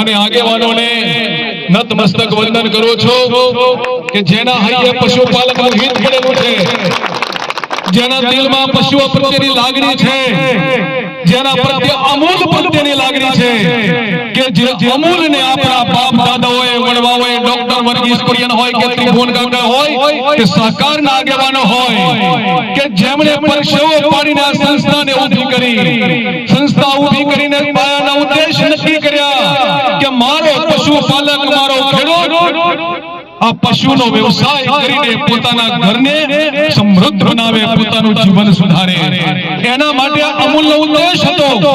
અને આગેવાનોને નતમસ્તક વંદન કરું છું કે જેના હૈયે પશુપાલકનું હિત પડેલું છે. જેના દિલમાં પશુઓ પ્રત્યેની લાગણી છે. જેના પ્રત્યે અમૂલ પ્રત્યેની લાગણી છે. કે જે અમૂલને આપણા બાપ દાદાઓએ, વડવાઓએ, ડોક્ટર વર્ગીસ કુરિયન હોય કે ત્રિભુવન કાકા હોય કે સહકારના આગેવાનો હોય, કે જેમણે પરસેવો પાડીને આ સંસ્થાને ઊભી કરી. સંસ્થા ઊભી કરીને પાયાના ઉદ્દેશ મારો પશુપાલક મારો ખેડૂત. આ પશુનો વ્યવસાય કરીને પોતાના ઘરને સમૃદ્ધ બનાવે પોતાનું જીવન સુધારે. એના માટે અમૂલનો ઉદ્દેશ હતો.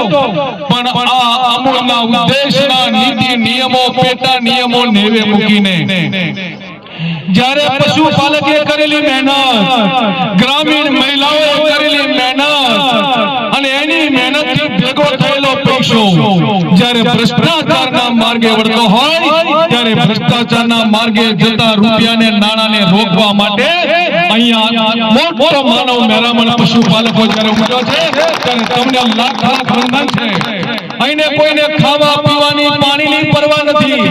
પણ આ અમૂલના ઉદ્દેશના નીતિ નિયમો પેટા નિયમો નેવે મૂકીને. જ્યારે પશુપાલકે કરેલી મહેનત ગ્રામીણ મહિલાઓએ પૈસો જ્યારે ભ્રષ્ટાચારના માર્ગે વળતો હોય ત્યારે ભ્રષ્ટાચારના માર્ગે જતા રૂપિયાને નાણાંને રોકવા માટે અહીંયા મોટો માનવ મેરામણ પશુપાલકો જ્યારે ઉમટ્યો છે ત્યારે તમને લાખ લાખ વંદન છે. અહીંને કોઈને ખાવા પીવાની પાણીની પરવા નથી.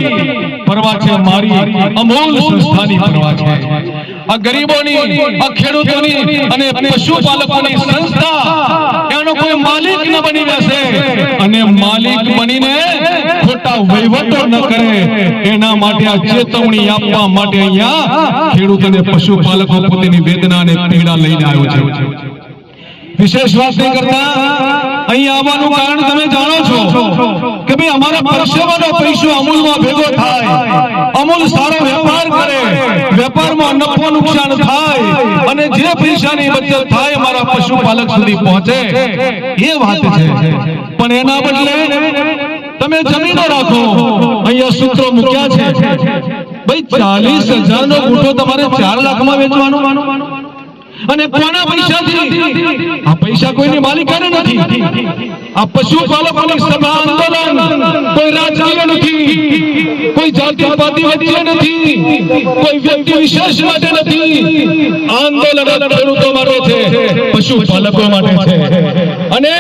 પરવા છે મારી અમૂલ સંસ્થાની પરવા છે. આ ગરીબોની આ ખેડૂતોની અને પશુપાલકોની સંસ્થા એનો કોઈ માલિક ન બની જશે માલિક બનીને ખોટા વહીવટો ન કરે. એના માટે આ ચેતવણી આપવા માટે અહીંયા ખેડૂત અને પશુપાલકો પોતાની વેદના અને પીડા લઈને આવ્યો છે. વિશેષ વાત નહીં કરતા, અહીં આવવાનું કારણ તમે જાણો છો કે ભાઈ અમારા પરસેવાનો પૈસો અમૂલમાં ભેગો થાય. અમૂલ સારો વેપાર કરે, વેપારમાં નફો નુકસાન થાય અને જે પૈસાની બચત થાય અમારા પશુપાલક સુધી પહોંચે. એ વાત છે. પણ એના બદલે તમે જમીનો રાખો. અહીંયા સૂત્રો મૂક્યા છે. ભાઈ, ચાલીસ હજાર નો ગુઠો તમારે ચાર લાખમાં વેચવાનો. અને કોના પૈસાથી? આ પૈસા કોઈની માલિકાને નથી. આ પશુપાલકોની સભા આંદોલન કોઈ રાજકીય નથી. કોઈ જાતિ પાતિ વચ્ચે નથી. કોઈ વ્યક્તિ વિશેષ માટે નથી. આંદોલન ખેડૂતો માટે છે. પશુપાલકો માટે છે. અને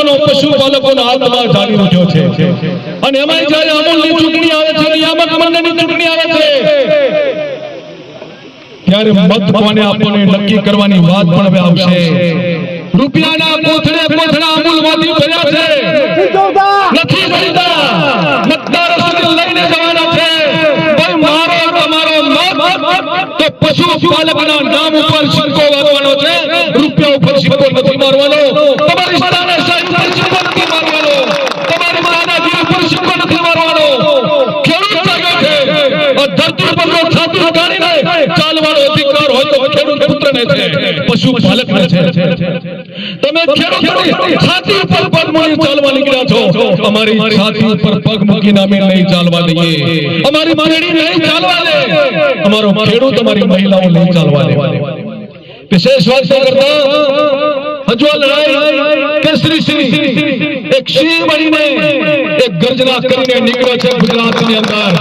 ખેડૂતોનો પશુપાલકોનો આત્મા જાણી રહ્યો છે. અને એમાં જ્યારે અમૂલની ચૂંટણી આવે છે નિયામક મંડળની ચૂંટણી આવે છે. ત્યારે મત કોને આપોને નક્કી કરવાની વાત પણ હવે આવશે. રૂપિયાના કોથળે કોથળા અમૂલમાંથી ભર્યા છે. નથી ભરતા મતદારો સુધી લઈને જવાના છે. ભાઈ, મારો તમારો મત, તો પશુપાલકના નામ ઉપર સિક્કો વાગવાનો છે. રૂપિયા ઉપર સિક્કો નથી તો ખેડૂત પુત્રને છે. પશુપાલકને છે. તમે ખેડૂતોની છાતી ઉપર પગ મૂકી ચાલવા નીકળ્યા છો. અમારી છાતી ઉપર પગ મૂકીને અમે નહીં ચાલવા દઈએ. અમારી પેઢી નહીં ચાલવા દે. અમારો ખેડૂત અમારી મહિલાઓ નહીં ચાલવા દે. વિશેષ વાત કરતા? હજુ બનીને એક ગર્જના કરીને નીકળ્યો છે ગુજરાતની અંદર.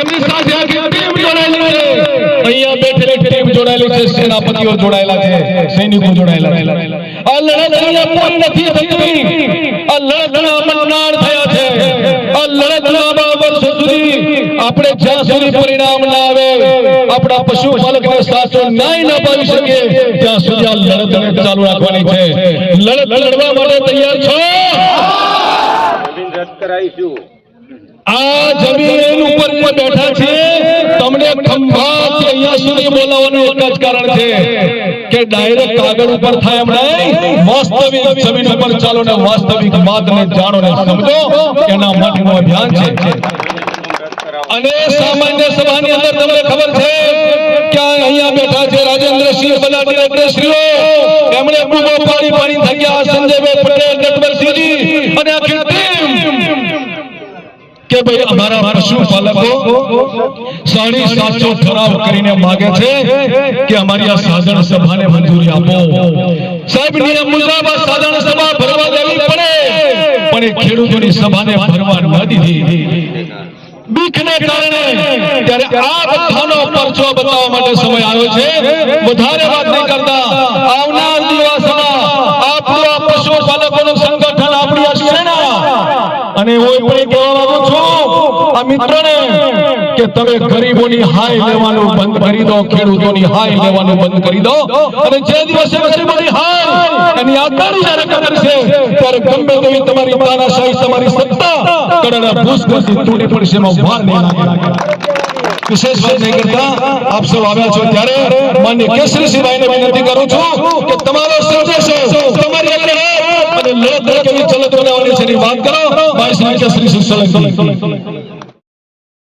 એમની સાથે આખી ટીમ જોડાયેલી છે અહીંયા બેઠેલી ટીમ જોડાયેલી છે, સેનાપતિઓ જોડાયેલા છે, સૈનિકો જોડાયેલા છે. આ લડત અહીંયા નથી થતી. આ લડતના મન્નાર થયા છે. આ સુધી આપણે જ્યાં સુધી પરિણામ ના આવે, આપણા પશુપાલકને સાચો ન્યાય ના પાવી શકીએ, ત્યાં સુધી આ લડત ચાલુ રાખવાની છે. લડત લડવા માટે તૈયાર છો? રદ કરાવીશું. આ જમીન ઉપર બેઠા છે? તમને ખંભાથી અહીંયા સુધી બોલાવવાનું એક જ કારણ છે કે ડાયરેક્ટ કાગળ ઉપર થાય એમ નહીં. વાસ્તવિક જમીન ઉપર ચાલો ને વાસ્તવિક વાતને જાણો ને સમજો એના માટેનું અભિયાન છે. અને સામાન્ય સભાની અંદર તમને ખબર છે કે આ અહીંયા બેઠા છે રાજેન્દ્રસિંહ બલાટી અગ્રશ્રીઓ એમણે બૂમો પાડી પાડી થઈ ગયા સંજયભાઈ પટેલ નટવરસિંહજી અને આખી ટીમ કે ભાઈ અમારા પશુપાલકો સાડી સાતસો ઠરાવ કરીને માગે છે કે અમારી આ સાધન સભાને મંજૂરી આપો. સાહેબ, નિયમ મુજબ આ સાધન સભા ભરવા દેવી પડે, પણ એ ખેડૂતોની સભાને ભરવા ન દીધી. બીકને કારણે ત્યારે આ બધાનો પરચો બતાવવા માટે સમય આવ્યો છે. વધારે વાત નહીં કરતા, આવનાર દિવસમાં આપણું આ પશુપાલકોનું સંગઠન આપણી આ અને હું પણ મિત્રને, કે તમે ગરીબોની હાય લેવાનું બંધ કરી દો, ખેડૂતોની હાય લેવાનું બંધ કરી દો. અને જે દિવસે ગરીબોની હાય એની આકારી જ્યારે કરશે, ત્યારે ગમે તેવી તમારી તાનાશાહી, તમારી સત્તા કડના ભૂસભૂસી તૂટી પડશે એમાં વાર નહીં લાગે. વિશેષ વાત નહીં કરતા, આપ સૌ આવ્યા છો ત્યારે માન્ય કેસરી કેસરીસિંહભાઈને વિનંતી કરું છું કે તમારો સંદેશો તમારી આગળ અને લોક કેવી ચલત બનાવવાની છે વાત કરો. ભાઈ શ્રી કેસરીસિંહ સોલંકી